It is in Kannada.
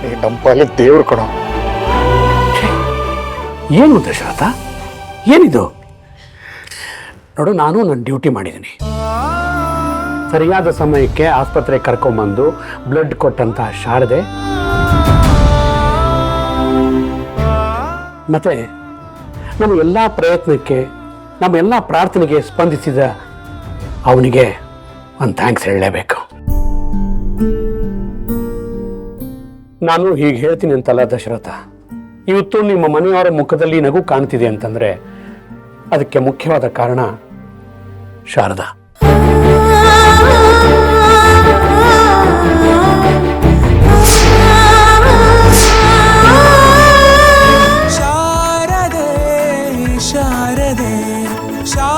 ನೀ ನಮ್ಮ ದೇವ್ರು ಏನು ದಶರಥ ಏನಿದು? ನೋಡು, ನಾನು ನನ್ನ ಡ್ಯೂಟಿ ಮಾಡಿದ್ದೀನಿ ಸರಿಯಾದ ಸಮಯಕ್ಕೆ ಆಸ್ಪತ್ರೆಗೆ ಕರ್ಕೊಂಬಂದು ಬ್ಲಡ್ ಕೊಟ್ಟಂತ ಶಾರದೆ. ಮತ್ತೆ ನಮ್ಮ ಎಲ್ಲ ಪ್ರಯತ್ನಕ್ಕೆ, ನಮ್ಮ ಎಲ್ಲ ಪ್ರಾರ್ಥನೆಗೆ ಸ್ಪಂದಿಸಿದ ಅವನಿಗೆ ಒಂದು ಥ್ಯಾಂಕ್ಸ್ ಹೇಳಲೇಬೇಕು. ನಾನು ಹೀಗೆ ಹೇಳ್ತೀನಿ ಅಂತಲ್ಲ ದಶರಥ. ಇವತ್ತು ನಿಮ್ಮ ಮನೆಯವರ ಮುಖದಲ್ಲಿ ನಗು ಕಾಣ್ತಿದೆ ಅಂತಂದ್ರೆ ಅದಕ್ಕೆ ಮುಖ್ಯವಾದ ಕಾರಣ ಶಾರದ. ಶಾರದೆ ಶಾರದೆ, ಶಾ